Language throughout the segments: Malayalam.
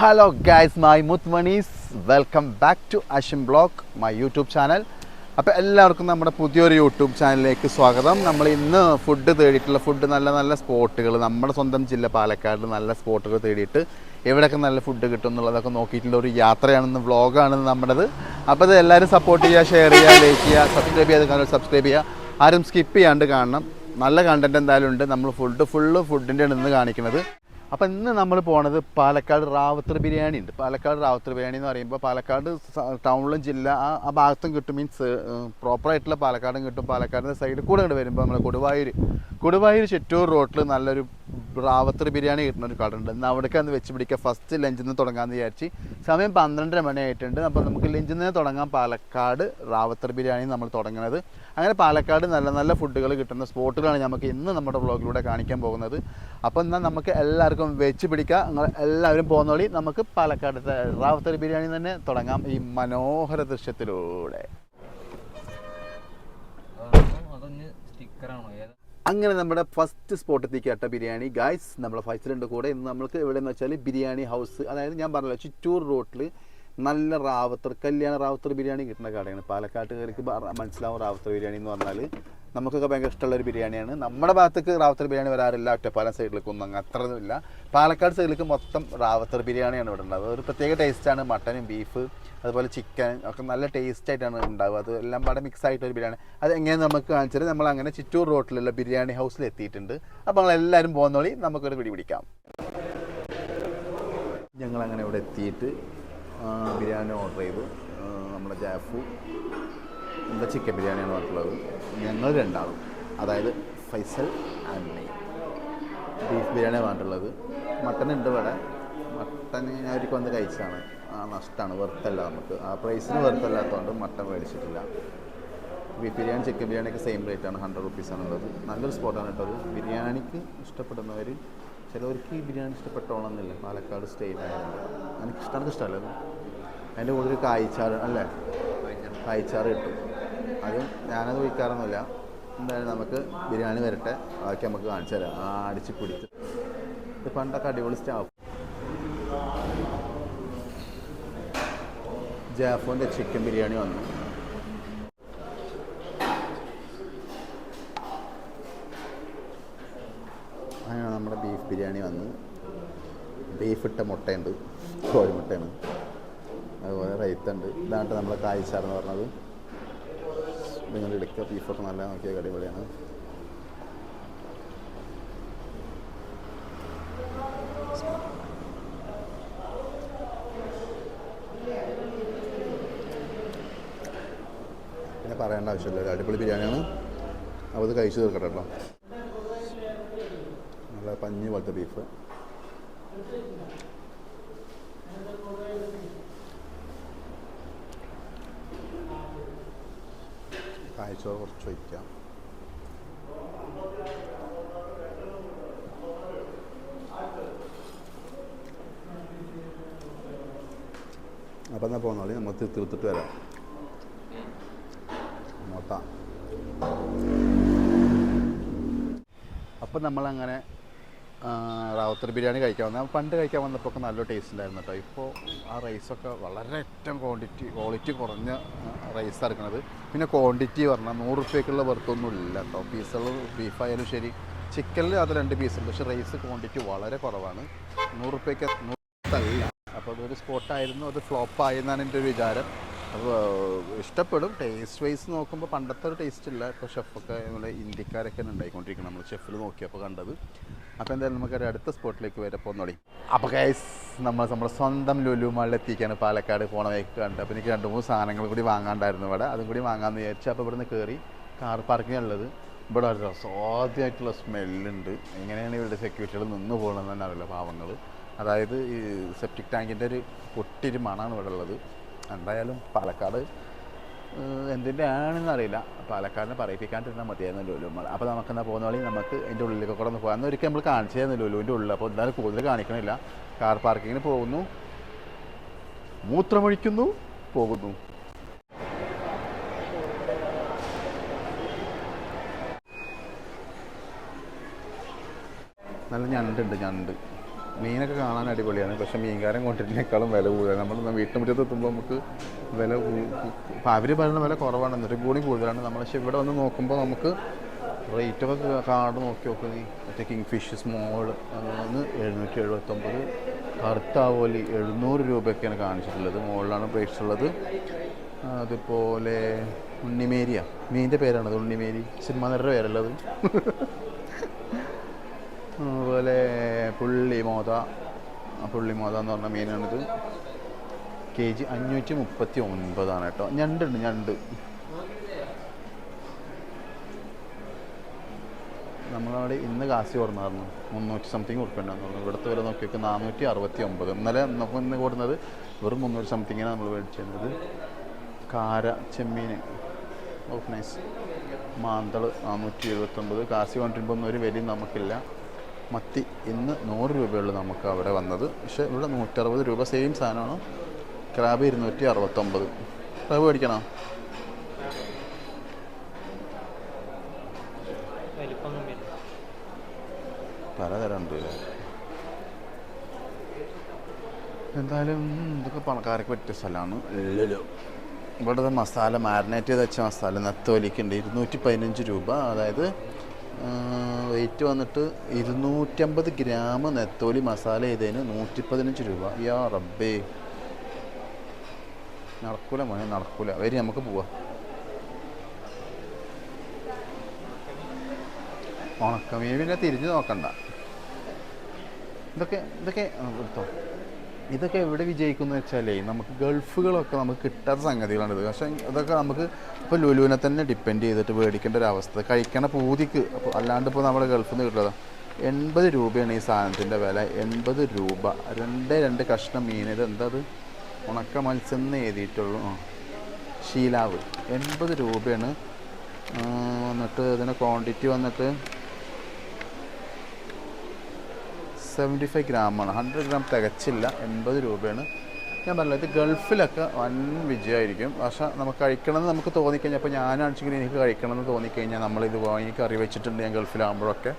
ഹലോ ഗൈസ് മൈ മുത്ത് monies welcome back to Ashim blog my YouTube channel അപ്പോൾ എല്ലാവർക്കും നമ്മുടെ പുതിയൊരു യൂട്യൂബ് ചാനലിലേക്ക് സ്വാഗതം. നമ്മൾ ഇന്ന് ഫുഡ് തേടിയിട്ടുള്ള ഫുഡ് നല്ല നല്ല സ്പോട്ടുകൾ നമ്മുടെ സ്വന്തം ജില്ല പാലക്കാട് നല്ല സ്പോട്ടുകൾ തേടിയിട്ട് എവിടെയൊക്കെ നല്ല ഫുഡ് കിട്ടും എന്നുള്ളതൊക്കെ നോക്കിയിട്ടുള്ള ഒരു യാത്രയാണെന്ന് വ്ളോഗാണെന്ന് നമ്മുടേത്. അപ്പോൾ ഇത് എല്ലാവരും സപ്പോർട്ട് ചെയ്യുക ഷെയർ ചെയ്യുക ലൈക്ക് ചെയ്യുക സബ്സ്ക്രൈബ് ചെയ്യാതെ സബ്സ്ക്രൈബ് ചെയ്യുക. ആരും സ്കിപ്പ് ചെയ്യാണ്ട് കാണണം. നല്ല കണ്ടന്റ് എന്തായാലും ഉണ്ട്. നമ്മൾ ഫുഡ് ഫുള്ള് ഫുഡിന്റെ ഇന്ന് കാണിക്കുന്നത്. അപ്പോൾ ഇന്ന് നമ്മൾ പോണത് പാലക്കാട് റാവത്തർ ബിരിയാണി ഉണ്ട്. പാലക്കാട് റാവത്തർ ബിരിയാണി എന്ന് പറയുമ്പോൾ പാലക്കാട് ടൗണിലും ജില്ല ആ ആ ഭാഗത്തും കിട്ടും. മീൻസ് പ്രോപ്പറായിട്ടുള്ള പാലക്കാടും കിട്ടും. പാലക്കാടിന്റെ സൈഡിൽ കൂടെ ഇങ്ങോട്ട് വരുമ്പോൾ നമ്മൾ കൊടുവായൂർ കൊടുവായൂർ ചെറ്റൂർ റോട്ടിൽ നല്ലൊരു റാവത്തർ ബിരിയാണി കിട്ടുന്ന ഒരു കട ഉണ്ട് അവിടെ അവിടേക്ക് ഒന്ന് വെച്ച് പിടിക്കുക ഫസ്റ്റ് ലഞ്ചിൽ നിന്ന് തുടങ്ങാമെന്ന് വിചാരിച്ച്. സമയം പന്ത്രണ്ടര മണി ആയിട്ടുണ്ട് അപ്പോൾ നമുക്ക് ലഞ്ചിൽ നിന്ന് തുടങ്ങാം. പാലക്കാട് റാവത്തർ ബിരിയാണി നമ്മൾ തുടങ്ങുന്നത് അങ്ങനെ പാലക്കാട് നല്ല നല്ല ഫുഡുകൾ കിട്ടുന്ന സ്പോട്ടുകളാണ് നമുക്ക് ഇന്ന് നമ്മുടെ വ്ളോഗിലൂടെ കാണിക്കാൻ പോകുന്നത്. അപ്പോൾ എന്നാൽ നമുക്ക് എല്ലാവർക്കും വെച്ച് പിടിക്കുക നിങ്ങൾ എല്ലാവരും പോകുന്ന വഴി നമുക്ക് പാലക്കാടത്തെ റാവത്തർ ബിരിയാണി തന്നെ തുടങ്ങാം ഈ മനോഹര ദൃശ്യത്തിലൂടെ. സ്റ്റിക്കറാണോ അങ്ങനെ നമ്മുടെ ഫസ്റ്റ് സ്പോട്ടെത്തി കേട്ട ബിരിയാണി. ഗായ്സ് നമ്മുടെ ഫൈസലുണ്ട് കൂടെ ഇന്ന് നമ്മൾക്ക് എവിടെയെന്ന് വെച്ചാൽ ബിരിയാണി ഹൗസ് അതായത് ഞാൻ പറഞ്ഞല്ലോ ചിറ്റൂർ റോട്ടിൽ നല്ല റാവത്തർ കല്യാണ റാവത്തർ ബിരിയാണി കിട്ടുന്ന കടയാണ്. പാലക്കാട്ടുകാർക്ക് മനസ്സിലാവും റാവത്തർ ബിരിയാണി എന്ന് പറഞ്ഞാൽ നമുക്കൊക്കെ ഭയങ്കര ഇഷ്ടമുള്ള ഒരു ബിരിയാണിയാണ്. നമ്മുടെ ഭാഗത്തേക്ക് റാവത്തർ ബിരിയാണി വരാറില്ല. ഒറ്റപ്പാലം സൈഡിലേക്ക് ഒന്നും അങ്ങ് അത്രയൊന്നുമില്ല പാലക്കാട് സൈഡിലേക്ക് മൊത്തം റാവത്തർ ബിരിയാണിയാണ് ഇവിടെ ഉണ്ടാവുക. ഒരു പ്രത്യേക ടേസ്റ്റാണ് മട്ടനും ബീഫ് അതുപോലെ ചിക്കൻ ഒക്കെ നല്ല ടേസ്റ്റ് ആയിട്ടാണ് ഉണ്ടാവുക. അത് എല്ലാം പാടെ മിക്സ് ആയിട്ടൊരു ബിരിയാണി. അത് എങ്ങനെ നമുക്ക് കാണിച്ചത് നമ്മൾ അങ്ങനെ ചിറ്റൂർ റോട്ടിലുള്ള ബിരിയാണി ഹൗസിൽ എത്തിയിട്ടുണ്ട്. അപ്പോൾ നമ്മൾ എല്ലാവരും പോകുന്നോളി നമുക്കൊരു പിടി പിടിക്കാം. ഞങ്ങൾ അങ്ങനെ ഇവിടെ എത്തിയിട്ട് ബിരിയാണി ഓർഡർ ചെയ്തു. നമ്മുടെ ജാഫു എന്താ ചിക്കൻ ബിരിയാണിയാണ് പറഞ്ഞിട്ടുള്ളത്. ഞങ്ങൾ രണ്ടാളും അതായത് ഫൈസൽ ആൻഡ് മൈ. ബീഫ് ബിരിയാണിയാണ് പറഞ്ഞിട്ടുള്ളത്. മട്ടൻ ഉണ്ട് ഇവിടെ. മട്ടൻ അവർക്ക് വന്ന് കഴിച്ചതാണ്. ആ നഷ്ടമാണ് വെറുത്തല്ല നമുക്ക്. ആ പ്രൈസിന് വെറുത്തല്ലാത്തതുകൊണ്ട് മട്ടൻ മേടിച്ചിട്ടില്ല. ബീഫ് ബിരിയാണി ചിക്കൻ ബിരിയാണിയൊക്കെ സെയിം റേറ്റാണ് ഹൺഡ്രഡ് റുപ്പീസാണ് ഉള്ളത്. നല്ലൊരു സ്പോട്ടാണ് കേട്ടോ ബിരിയാണിക്ക് ഇഷ്ടപ്പെടുന്നവർ ചിലവർക്ക് ഈ ബിരിയാണി ഇഷ്ടപ്പെട്ടോളന്നില്ല. പാലക്കാട് സ്റ്റൈലായതുകൊണ്ട് എനിക്ക് ഇഷ്ടമാണ് ഇഷ്ടമല്ല അതിന്റെ കൂടുതൽ കായ്ച്ചാറ് അല്ലേ? കായ്ച്ചാറ് കിട്ടും. അതും ഞാനത് ഒഴിക്കാറൊന്നുമില്ല എന്തായാലും നമുക്ക് ബിരിയാണി വരട്ടെ. ബാക്കി നമുക്ക് കാണിച്ചു തരാം. ആ അടിച്ച് പിടിച്ച്. ഇത് പണ്ടൊക്കെ അടിപൊളി സ്റ്റാഫ് ജാഫോന്റെ ചിക്കൻ ബിരിയാണി വന്നു. അങ്ങനെ നമ്മുടെ ബീഫ് ബിരിയാണി വന്നു. ബീഫ് ഇട്ട മുട്ടയുണ്ട്. കോഴിമുട്ടയാണ് അതുപോലെ റൈത്തുണ്ട് ഇതാണ് നമ്മളെ കായ്ച്ചാർ എന്ന് പറഞ്ഞത്. നിങ്ങൾ എടുക്കുക. ബീഫൊക്കെ നല്ല നോക്കിയ അടിപൊളിയാണ്. പിന്നെ പറയേണ്ട ആവശ്യമില്ല. ഒരു അടിപൊളി ബിരിയാണിയാണ്. അപ്പോൾ ഇത് കഴിച്ചു തീർക്കട്ടെ കേട്ടോ. നല്ല പഞ്ഞി പോലത്തെ ബീഫ് കായ്ച്ചോറ് കുറച്ച് ചോദിക്കാം. അപ്പം എന്നാൽ പോകുന്നോളി നമ്മൾ തീർത്തിട്ട് വരാം. മുട്ട അപ്പം നമ്മളങ്ങനെ റാവത്തർ ബിരിയാണി കഴിക്കാൻ വന്ന. പണ്ട് കഴിക്കാൻ വന്നപ്പോൾ ഒക്കെ നല്ല ടേസ്റ്റ് ഉണ്ടായിരുന്നു കേട്ടോ ഇപ്പോൾ ആ റൈസൊക്കെ വളരെ ഏറ്റവും ക്വാണ്ടിറ്റി ക്വാളിറ്റി കുറഞ്ഞ റൈസ് ഇറക്കുന്നത് പിന്നെ ക്വാണ്ടിറ്റി പറഞ്ഞാൽ നൂറ് റുപ്യക്കുള്ള വെറുത്തൊന്നും ഇല്ല കേട്ടോ പീസുകൾ ബീഫായാലും ശരി. ചിക്കനിൽ അത് രണ്ട് പീസുണ്ട് പക്ഷേ റൈസ് ക്വാണ്ടിറ്റി വളരെ കുറവാണ്. നൂറ് റുപ്യക്ക് നൂറല്ല അപ്പോൾ അതൊരു സ്പോട്ടായിരുന്നു അത് ഫ്ലോപ്പായി എന്നാണ് എന്റെ ഒരു വിചാരം. അപ്പോൾ ഇഷ്ടപ്പെടും. ടേസ്റ്റ് വൈസ് നോക്കുമ്പോൾ പണ്ടത്തെ ഒരു ടേസ്റ്റ് ഇല്ല. ഇപ്പോൾ ഷെഫൊക്കെ നമ്മുടെ ഇന്ത്യക്കാരൊക്കെ ഉണ്ടായിക്കൊണ്ടിരിക്കുന്നത് നമ്മൾ ഷെഫിൽ നോക്കിയപ്പോൾ കണ്ടത്. അപ്പോൾ എന്തായാലും നമുക്കൊരു അടുത്ത സ്പോട്ടിലേക്ക് വരെ പോകുന്നോളി അപ്പോൾ കൈസ് നമ്മൾ നമ്മുടെ സ്വന്തം ലുലു മാളിൽ എത്തിക്കാണ് പാലക്കാട് പോണമേക്ക് കണ്ടത്. കണ്ട് അപ്പോൾ എനിക്ക് രണ്ട് മൂന്ന് സാധനങ്ങൾ കൂടി വാങ്ങാണ്ടായിരുന്നു ഇവിടെ. അതും കൂടി വാങ്ങാമെന്ന് വിചാരിച്ചു അപ്പോൾ ഇവിടുന്ന് കയറി കാർ പാർക്കിംഗ് ഉള്ളത്. ഇവിടെ ഒരു സ്വാദ്യമായിട്ടുള്ള സ്മെല്ലുണ്ട് എങ്ങനെയാണ് ഇവരുടെ സെക്യൂരിറ്റികൾ നിന്ന് പോകണമെന്ന് തന്നെ അറിയില്ല പാവങ്ങൾ അതായത് ഈ സെപ്റ്റിക് ടാങ്കിന്റെ ഒരു പൊട്ടിരി മണമാണ് ഇവിടെ ഉള്ളത്. എന്തായാലും പാലക്കാട് എന്തിന്റെ ആണെന്ന് അറിയില്ല. പാലക്കാടിനെ പറയിപ്പിക്കാണ്ടിരുന്നാൽ മതിയായിരുന്നു ലുലു നമ്മൾ അപ്പോൾ നമുക്ക് എന്നാൽ പോകുന്ന വഴി നമുക്ക് എന്റെ ഉള്ളിലേക്ക് കൂടെ ഒന്ന് പോകാം. എന്നൊരിക്കൽ നമ്മൾ കാണിച്ചതായിരുന്നു ലുലുവിന്റെ ഉള്ളിൽ അപ്പോൾ എന്തായാലും കൂടുതൽ കാണിക്കണില്ല. കാർ പാർക്കിങ്ങിന് പോകുന്നു. മൂത്രമൊഴിക്കുന്നു. പോകുന്നു. നല്ല ഞണ്ടുണ്ട് ഞണ്ട്. മീനൊക്കെ കാണാൻ അടിപൊളിയാണ്. പക്ഷേ മീൻകാരൻ കൊണ്ടിരുന്നേക്കാളും വില കൂടുതലാണ് നമ്മൾ വീട്ടുമുറ്റത്ത് എത്തുമ്പോൾ നമുക്ക് വില അവർ പറയുന്ന വില കുറവാണ്. എന്നിട്ട് കൂടി കൂടുതലാണ്. നമ്മൾ പക്ഷേ ഇവിടെ വന്ന് നോക്കുമ്പോൾ നമുക്ക് റേറ്റൊക്കെ കാർഡ് നോക്കി നോക്കുക നീ മറ്റേ കിങ് ഫിഷ് സ്മോൾ അങ്ങനെ എഴുന്നൂറ്റി എഴുപത്തൊമ്പത് കറുത്ത ആവോലി എഴുന്നൂറ് രൂപയൊക്കെയാണ് കാണിച്ചിട്ടുള്ളത്. മുകളിലാണ് പ്രേക്ഷിച്ചുള്ളത് അതുപോലെ ഉണ്ണിമേരിയ. മീന്റെ പേരാണത് ഉണ്ണിമേരി. സിനിമ നടരുടെ പേരല്ലത് അതുപോലെ പുള്ളിമോത പുള്ളി പുള്ളിമോത എന്ന് പറഞ്ഞ മീനാണിത് കെ ജി അഞ്ഞൂറ്റി മുപ്പത്തി ഒൻപതാണ് കേട്ടോ. ഞണ്ടുണ്ട് ഞണ്ട്. നമ്മളവിടെ ഇന്ന് കാശി കൊടുന്നായിരുന്നു മുന്നൂറ്റി സംതിങ് കൊടുക്കണ്ടായിരുന്നു ഇവിടുത്തെ വില നോക്കിയൊക്കെ നാനൂറ്റി അറുപത്തി ഒമ്പത് ഇന്നലെ നമുക്ക് ഇന്ന് കൊടുക്കുന്നത് വെറും മുന്നൂറ് സംതിങ്ങിനാണ് നമ്മൾ മേടിച്ചിരുന്നത് കാര ചെമ്മീൻ ഓഫ് നൈസ് മാന്തൾ നാനൂറ്റി എഴുപത്തൊമ്പത് കാശി കൊണ്ടിരുമ്പോൾ ഒന്നും ഒരു വിലയും നമുക്കില്ല. മത്തി ഇന്ന് നൂറ് രൂപയുള്ളൂ നമുക്ക് അവിടെ വന്നത്. പക്ഷേ ഇവിടെ നൂറ്ററുപത് രൂപ സെയിം സാധനമാണ്. ക്രാബ് ഇരുന്നൂറ്റി അറുപത്തൊമ്പത് ക്രാബ് മേടിക്കണോ? പലതരം ഉണ്ട് എന്തായാലും ഇതൊക്കെ പണക്കാരൊക്കെ പറ്റിയ സ്ഥലമാണ്. ഇല്ലല്ലോ. ഇവിടുത്തെ മസാല മാരിനേറ്റ് ചെയ്ത് വെച്ച മസാല നത്തോലിക്കുണ്ട്. ഇരുന്നൂറ്റി പതിനഞ്ച് രൂപ. അതായത് വെയിറ്റ് വന്നിട്ട് ഇരുന്നൂറ്റമ്പത് ഗ്രാം നെത്തോലി മസാല ചെയ്തതിന് നൂറ്റി പതിനഞ്ച് രൂപ. യാ റബ്ബേ. നടക്കൂല മോനെ നടക്കൂല. വരി നമുക്ക് പോവാം. ഉണക്കമീൻ പിന്നെ തിരിഞ്ഞു നോക്കണ്ട. ഇതൊക്കെ ഇതൊക്കെ എടുത്തോ. ഇതൊക്കെ എവിടെ വിജയിക്കുന്നു വെച്ചാലേ നമുക്ക് ഗൾഫുകളൊക്കെ നമുക്ക് കിട്ടാത്ത സംഗതികളാണ് ഇത്. പക്ഷേ ഇതൊക്കെ നമുക്ക് ഇപ്പോൾ ലുലുവിനെ തന്നെ ഡിപ്പെൻഡ് ചെയ്തിട്ട് മേടിക്കേണ്ട ഒരു അവസ്ഥ. കഴിക്കണ പൂതിക്ക് അപ്പോൾ അല്ലാണ്ട് ഇപ്പോൾ നമ്മുടെ ഗൾഫിൽ നിന്ന് കിട്ടുന്നത് എൺപത് രൂപയാണ് ഈ സാധനത്തിന്റെ വില. എൺപത് രൂപ. രണ്ട് രണ്ട് കഷ്ണം മീൻ. ഇത് എന്താ അത് ഉണക്ക മത്സ്യം എന്ന് എഴുതിയിട്ടുള്ളൂ ശീലാവ്. എൺപത് രൂപയാണ്. എന്നിട്ട് ഇതിന്റെ ക്വാണ്ടിറ്റി വന്നിട്ട് സെവന്റി ഫൈവ് ഗ്രാമാണ് ഹൺഡ്രഡ് ഗ്രാം തികച്ചില്ല. എൺപത് രൂപയാണ്. ഞാൻ പറഞ്ഞത് ഗൾഫിലൊക്കെ വൻ വിജയമായിരിക്കും. പക്ഷെ നമുക്ക് കഴിക്കണമെന്ന് നമുക്ക് തോന്നിക്കഴിഞ്ഞാൽ അപ്പോൾ ഞാനാണെങ്കിലും എനിക്ക് കഴിക്കണമെന്ന് തോന്നിക്കഴിഞ്ഞാൽ നമ്മളിത് വാങ്ങി കറി വെച്ചിട്ടുണ്ട് ഞാൻ ഗൾഫിലാകുമ്പോഴൊക്കെ.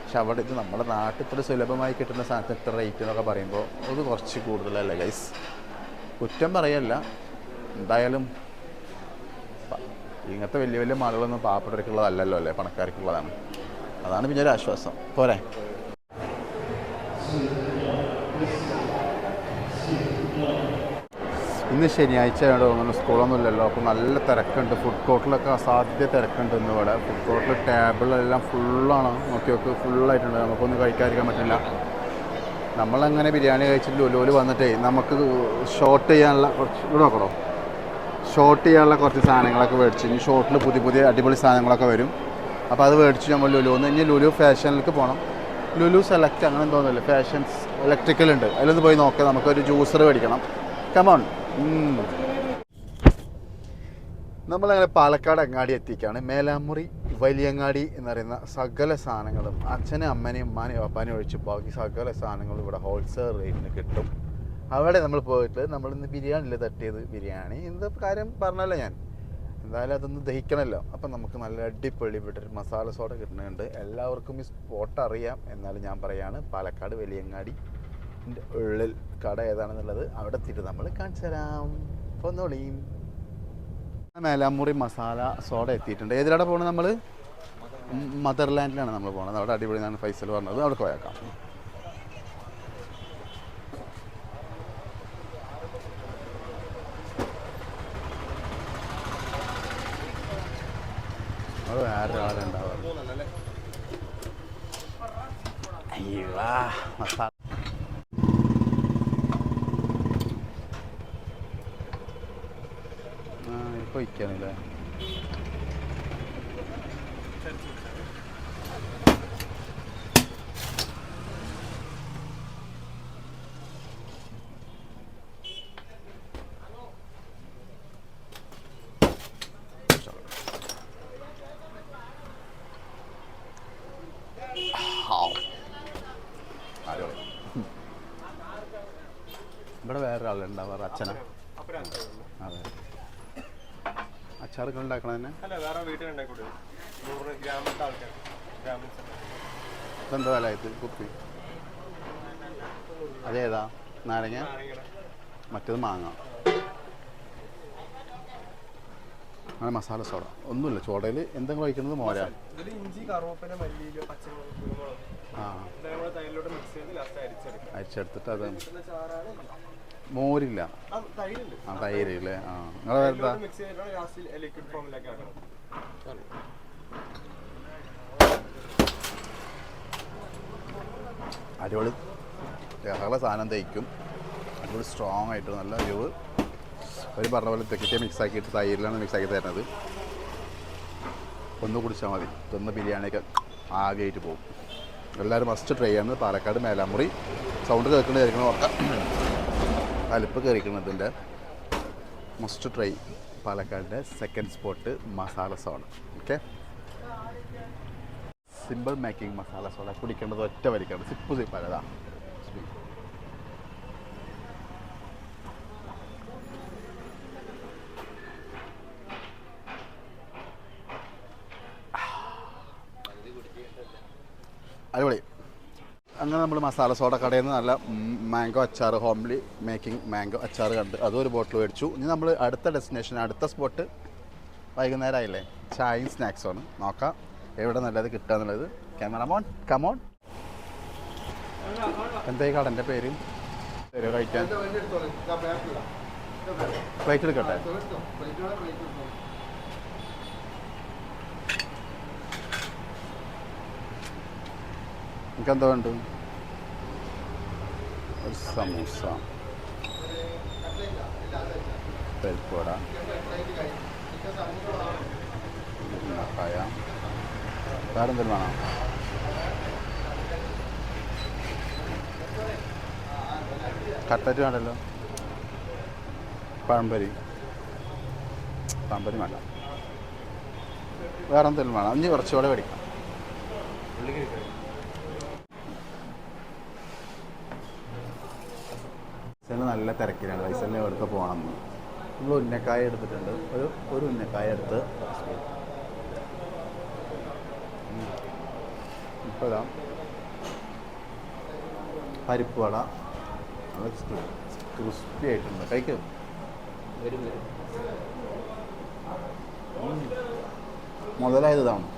പക്ഷെ അവിടെ ഇത് നമ്മുടെ നാട്ടിൽ ഇത്ര സുലഭമായി കിട്ടുന്ന സാധനത്തിന് ഇത്ര റേറ്റ് എന്നൊക്കെ പറയുമ്പോൾ അത് കുറച്ച് കൂടുതലല്ലേ ഗൈസ് കുറ്റം പറയല്ല. എന്തായാലും ഇങ്ങനത്തെ വലിയ വലിയ മാളുകളൊന്നും പാവപ്പെട്ടവർക്കുള്ളതല്ലല്ലോ അല്ലേ? പണക്കാർക്കുള്ളതാണ്. അതാണ് പിന്നെ ഒരു ആശ്വാസം. പോരെ? ഇന്ന് ശനിയാഴ്ച ആയതുകൊണ്ട് തോന്നുന്നു സ്കൂളൊന്നും ഇല്ലല്ലോ അപ്പോൾ നല്ല തിരക്കുണ്ട്. ഫുഡ് കോർട്ടിലൊക്കെ അസാധ്യ തിരക്കുണ്ട് ഇന്ന് ഇവിടെ. ഫുഡ് കോർട്ടിൽ ടേബിളെല്ലാം ഫുള്ളാണ് നോക്കി നോക്ക് ഫുള്ളായിട്ടുണ്ട് നമുക്കൊന്നും കഴിക്കാതിരിക്കാൻ പറ്റില്ല. നമ്മളങ്ങനെ ബിരിയാണി കഴിച്ചിട്ട് ലുലുവിൽ വന്നിട്ടേ നമുക്ക് ഷോർട്ട് ചെയ്യാനുള്ള കുറച്ച് ഇവിടെ നോക്കണോ? ഷോർട്ട് ചെയ്യാനുള്ള കുറച്ച് സാധനങ്ങളൊക്കെ മേടിച്ചു. ഇനി ഷോർട്ടിൽ പുതിയ പുതിയ അടിപൊളി സാധനങ്ങളൊക്കെ വരും. അപ്പോൾ അത് മേടിച്ച് നമ്മൾ ലുലുന്ന് ഇനി ലുലു ഫാഷനിലേക്ക് പോകണം ലുലു സെലക്ട് അങ്ങനെ തോന്നുന്നില്ല ഫാഷൻസ് ഇലക്ട്രിക്കൽ ഉണ്ട്. അതിലൊന്ന് പോയി നോക്കാം. നമുക്കൊരു ജ്യൂസർ മേടിക്കണം. കമോൺ നമ്മളങ്ങനെ പാലക്കാട് അങ്ങാടി എത്തിക്കാണ്. മേലാമുറി വലിയങ്ങാടി എന്ന് പറയുന്ന സകല സാധനങ്ങളും അച്ഛനും അമ്മനെയും ഉമ്മാനെയും അപ്പാനെയും ഒഴിച്ച് ബാക്കി സകല സാധനങ്ങളും ഇവിടെ ഹോൾസെയിൽ റേറ്റിന് കിട്ടും. അവിടെ നമ്മൾ പോയിട്ട് നമ്മൾ ഇന്ന് ബിരിയാണിയിൽ തട്ടിയത് ബിരിയാണി. എന്ത് കാര്യം പറഞ്ഞല്ലോ ഞാൻ. എന്തായാലും അതൊന്ന് ദഹിക്കണമല്ലോ അപ്പം നമുക്ക് നല്ല അടിപൊളി ഇവിടെ ഒരു മസാല സോഡ കിട്ടുന്നുണ്ട്. എല്ലാവർക്കും ഈ സ്പോട്ട് അറിയാം. എന്നാലും ഞാൻ പറയാണ് പാലക്കാട് വലിയങ്ങാടി. ഉള്ളിൽ കട ഏതാണെന്നുള്ളത് അവിടെ എത്തിയിട്ട് നമ്മൾ കാണിച്ചു തരാം. പൊന്നോളിയും മേലാമുറി മസാല സോഡ എത്തിയിട്ടുണ്ട്. ഏതിലാണ് പോകുന്നത് നമ്മൾ മദർലാൻഡിലാണ് നമ്മൾ പോകുന്നത് അവിടെ അടിപൊളി അടിപൊളിയാണ് ഫൈസൽ പറഞ്ഞത്. അവിടെ പോയേക്കാം അയ്യോ മസാല. ഇരിക്കാനല്ലേ അടിപൊളി. ഇവിടെ വേറെ ആളുണ്ടാവാറ് അച്ഛനാ അതെ അച്ചാറൊക്കെ ഉണ്ടാക്കണ തന്നെ ഇതെന്താ വില ഇത് കുപ്പി? അതേതാ? നാരങ്ങ? മറ്റേത് മാങ്ങ. അങ്ങനെ മസാല സോഡ. ഒന്നുമില്ല ചോടയിൽ എന്തെങ്കിലും കഴിക്കുന്നത് മോര. ആ. അരിച്ചെടുത്തിട്ട് അത് മോരില്ല. ആ തൈര് അല്ലേ ആ. നിങ്ങളെ അടിപൊളി. സകല സാധനം തയ്ക്കും അടിപൊളി സ്ട്രോങ് ആയിട്ട് നല്ല എരിവ് അവർ പറഞ്ഞ പോലെ തെക്കിട്ടേ മിക്സ് ആക്കിയിട്ട് തൈരിലാണ് മിക്സ് ആക്കി തരുന്നത്. ഒന്ന് കുടിച്ചാൽ മതി. തിന്ന ബിരിയാണിയൊക്കെ ആകെയായിട്ട് പോകും. എല്ലാവരും മസ്റ്റ് ട്രൈ ചെയ്യുന്നത് പാലക്കാട് മേലാമുറി. സൗണ്ട് കേൾക്കുന്നത് കേൾക്കണം ഓർക്കാം. അലിപ്പ് കയറിക്കുന്നതിന്റെ മസ്റ്റ് ട്രൈ പാലക്കാടിന്റെ second spot masala soda okay simple making masala soda കുടിക്കേണ്ടത് ഒറ്റ വലിക്കേണ്ടത് സിപ്പ് സിപ്പ് അല്ലതാ അടിപൊളി. അങ്ങനെ നമ്മൾ മസാല സോഡ കടയിൽ നിന്ന് നല്ല മാംഗോ അച്ചാർ ഹോംലി മേക്കിംഗ് മാംഗോ അച്ചാർ കണ്ട്. അതും ഒരു ബോട്ടിൽ മേടിച്ചു. ഇനി നമ്മൾ അടുത്ത ഡെസ്റ്റിനേഷൻ അടുത്ത സ്പോട്ട് വൈകുന്നേരം ആയില്ലേ ചായയും സ്നാക്സുമാണ് നോക്കാം എവിടെ നല്ലത് കിട്ടുക എന്നുള്ളത്. ക്യാമറമോൺ കമോൺ എന്താ ഈ കടന്റെ പേര്? കഴിക്കാൻ എടുക്കട്ടെ? എനിക്ക് എന്താ വേണ്ടു ഒരു സമൂസ. പരിപ്പോട ഉരുളക്കായ വേറെ എന്തെങ്കിലും വേണം? കട്ട്ലറ്റ് വേണ്ടല്ലോ? പഴംപരി. പഴംപരി വേണ്ട. വേറെ എന്തെങ്കിലും വേണം. അഞ്ച് കുറച്ചുകൂടെ മേടിക്കാം. നല്ല തിരക്കിലാണ്. വയസ്സല്ലേ എവിടുത്തെ പോകണം? എന്ന് നമ്മൾ ഉന്നക്കായ എടുത്തിട്ടുണ്ട്. ഒരു ഒരു ഉന്നക്കായ എടുത്ത് ഇപ്പോൾ ഇതാ. പരിപ്പ് വട. ക്രിസ്പി ആയിട്ടുണ്ട്. കഴിക്കും. മുതലായത് ഇതാണ്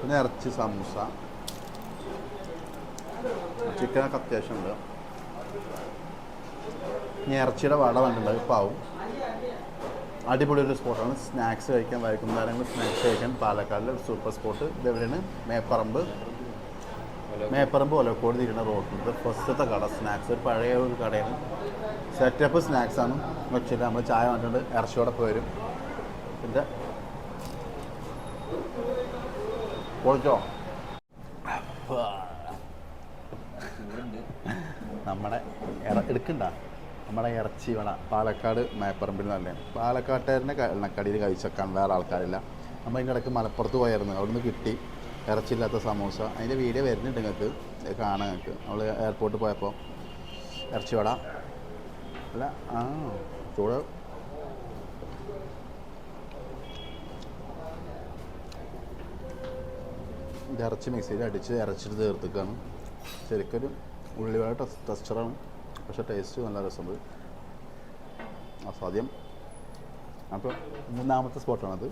പിന്നെ ഇറച്ചി സമൂസ. ചിക്കനൊക്കെ അത്യാവശ്യമുണ്ട്. ഇറച്ചിയുടെ വട കണ്ടിട്ടുണ്ട് ആവും അടിപൊളി ഒരു സ്പോട്ടാണ്. സ്നാക്സ് കഴിക്കാൻ വൈകുന്നേരങ്ങളിൽ സ്നാക്സ് കഴിക്കാൻ പാലക്കാടിലെ ഒരു സൂപ്പർ സ്പോട്ട്. ഇതെവിടെയാണ് മേപ്പറമ്പ്. മേപ്പറമ്പ് ഒലക്കോട് തിരിയുന്ന റോഡിൽ ഫസ്റ്റത്തെ കട സ്നാക്സ്. ഒരു പഴയ ഒരു കടയാണ്. സെറ്റപ്പ് സ്നാക്സ് ആണ്. വെച്ചിട്ട് നമ്മൾ ചായ വന്നിട്ട് ഇറച്ചിയോടെ വരും. പിന്നെ പൊളിച്ചോ? നമ്മുടെ എടുക്കണ്ട. നമ്മുടെ ഇറച്ചി വട. പാലക്കാട് മേപ്പറമ്പിൽ നല്ല. പാലക്കാട്ടുകാരനെ എണ്ണക്കടിയിൽ കഴിച്ചേക്കാൻ വേറെ ആൾക്കാരില്ല. നമ്മൾ അതിന്റെ ഇടയ്ക്ക് മലപ്പുറത്ത് പോയായിരുന്നു. അവിടുന്ന് കിട്ടി. ഇറച്ചില്ലാത്ത സമോസ. അതിന്റെ വീഡിയോ വരുന്നുണ്ട് നിങ്ങൾക്ക് കാണാൻ നിങ്ങൾക്ക് നമ്മൾ എയർപോർട്ടിൽ പോയപ്പോൾ ഇറച്ചി വട. അല്ല ആ ചൂട്. ഇത് ഇറച്ചി മിക്സിയിൽ അടിച്ച് ഇറച്ചിട്ട് തീർത്തിക്കാണ് ശരിക്കൊരു ഉള്ളിവട ടെസ് ടെസ്റ്ററാണ് പക്ഷെ ടേസ്റ്റ് നല്ല രസമുണ്ട്. അസാധ്യം അപ്പോൾ മൂന്നാമത്തെ സ്പോട്ടാണത്.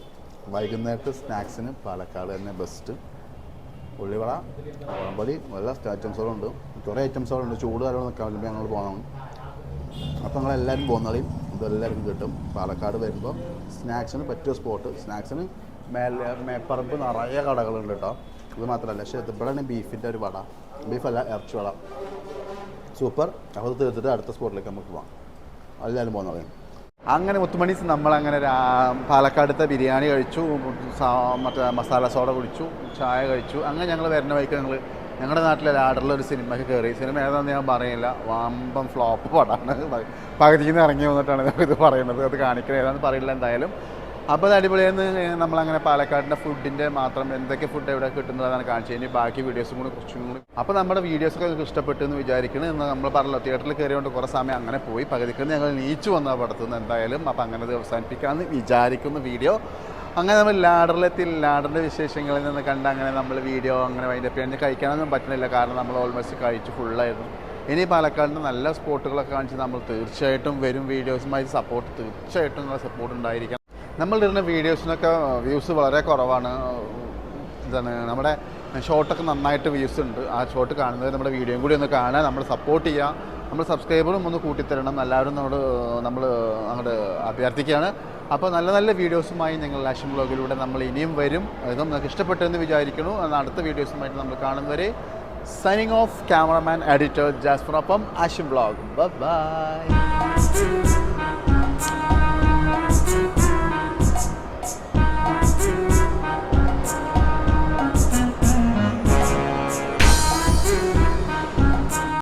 വൈകുന്നേരത്തെ സ്നാക്സിന് പാലക്കാട് തന്നെ ബെസ്റ്റ് ഉള്ളിവള കുഴമ്പൊടി എല്ലാ ഐറ്റംസുകളുണ്ട് കുറേ ഐറ്റംസുകളുണ്ട് ചൂട് കാര്യങ്ങൾ നിൽക്കാൻ പറ്റുമ്പോൾ ഞങ്ങൾ പോകണം അപ്പോൾ ഞങ്ങളെല്ലാവരും പോകുന്നതും ഇതെല്ലാവർക്കും കിട്ടും. പാലക്കാട് വരുമ്പോൾ സ്നാക്സിന് പറ്റിയ സ്പോട്ട് സ്നാക്സിന് മേലെ മേപ്പറമ്പ് നിറയെ കടകളുണ്ട് കേട്ടോ. ഇത് മാത്രമല്ല പക്ഷേ ഇതിപ്പോഴാണ് ബീഫിന്റെ ഒരു വട. ബീഫല്ല ഇറച്ചി വട. സൂപ്പർ. അപ്പോൾ തീർത്തിട്ട് അടുത്ത സ്പോട്ടിലേക്ക് നമുക്ക് പോകാം എല്ലാവരും പറയാം. അങ്ങനെ മുത്തുമണീസ് നമ്മളങ്ങനെ പാലക്കാടത്തെ ബിരിയാണി കഴിച്ചു മറ്റേ മസാല സോഡ കുടിച്ചു ചായ കഴിച്ചു. അങ്ങനെ ഞങ്ങൾ വരുന്ന വഴിക്ക് ഞങ്ങൾ ഞങ്ങളുടെ നാട്ടിലെ ഒരു സിനിമയ്ക്ക് കയറി സിനിമ ഏതാണെന്ന് ഞാൻ പറയില്ല വാമ്പം ഫ്ലോപ്പ് പടമാണ് പകുതിയിൽ നിന്ന് ഇറങ്ങി വന്നിട്ടാണ് ഇത് പറയുന്നത്. അത് കാണിക്കുന്നത് ഏതാണെന്ന് പറയില്ല എന്തായാലും. അപ്പോൾ അത് അടിപൊളിയെന്ന് നമ്മളങ്ങനെ പാലക്കാടിന്റെ ഫുഡിന്റെ മാത്രം എന്തൊക്കെ ഫുഡ് എവിടെ കിട്ടുന്നതാണ് കാണിച്ചു ഇനി ബാക്കി വീഡിയോസും കൂടി കുറച്ചും കൂടി. അപ്പോൾ നമ്മുടെ വീഡിയോസൊക്കെ ഇഷ്ടപ്പെട്ടു എന്ന് വിചാരിക്കുന്നു എന്ന് നമ്മൾ പറഞ്ഞല്ലോ തിയേറ്ററിൽ കയറിയോണ്ട് കുറേ സമയം അങ്ങനെ പോയി. പകുതിക്കുന്ന ഞങ്ങൾ നീച്ചു വന്ന പടത്തുനിന്ന് എന്തായാലും. അപ്പോൾ അങ്ങനെ അവസാനിപ്പിക്കാമെന്ന് വിചാരിക്കുന്ന വീഡിയോ അങ്ങനെ നമ്മൾ ലാഡറിലെത്തി. ലാഡറിന്റെ വിശേഷങ്ങളിൽ നിന്ന് കണ്ട് അങ്ങനെ നമ്മൾ വീഡിയോ അങ്ങനെ വൈൻഡപ്പ് ചെയ്യാൻ. കഴിക്കാനൊന്നും പറ്റുന്നില്ല. കാരണം നമ്മൾ ഓൾമോസ്റ്റ് കഴിച്ച് ഫുള്ളായിരുന്നു ഇനി പാലക്കാടിന്റെ നല്ല സ്പോട്ടുകളൊക്കെ കാണിച്ച് നമ്മൾ തീർച്ചയായിട്ടും വരും. വീഡിയോസുമായി സപ്പോർട്ട് തീർച്ചയായിട്ടും നിങ്ങളുടെ സപ്പോർട്ട് ഉണ്ടായിരിക്കണം. നമ്മൾ ഇടുന്ന വീഡിയോസിനൊക്കെ വ്യൂസ് വളരെ കുറവാണ്. എന്താണ് നമ്മുടെ ഷോട്ടൊക്കെ നന്നായിട്ട് വ്യൂസ് ഉണ്ട്. ആ ഷോട്ട് കാണുന്നത് നമ്മുടെ വീഡിയോയും കൂടി ഒന്ന് കാണാൻ നമ്മൾ സപ്പോർട്ട് ചെയ്യുക. നമ്മൾ സബ്സ്ക്രൈബറും ഒന്ന് കൂട്ടിത്തരണം. എല്ലാവരും നമ്മോട് നമ്മൾ അങ്ങോട്ട് അഭ്യർത്ഥിക്കുകയാണ്. അപ്പോൾ നല്ല നല്ല വീഡിയോസുമായി നിങ്ങൾ ആഷൻ ബ്ലോഗിലൂടെ നമ്മൾ ഇനിയും വരും. അതും നിങ്ങൾക്ക് ഇഷ്ടപ്പെട്ടെന്ന് വിചാരിക്കുന്നു. അടുത്ത വീഡിയോസുമായിട്ട് നമ്മൾ കാണുന്നവരെ signing off cameraman editor Jasfar അപ്പം ആഷൻ ബ്ലോഗ്. ബൈ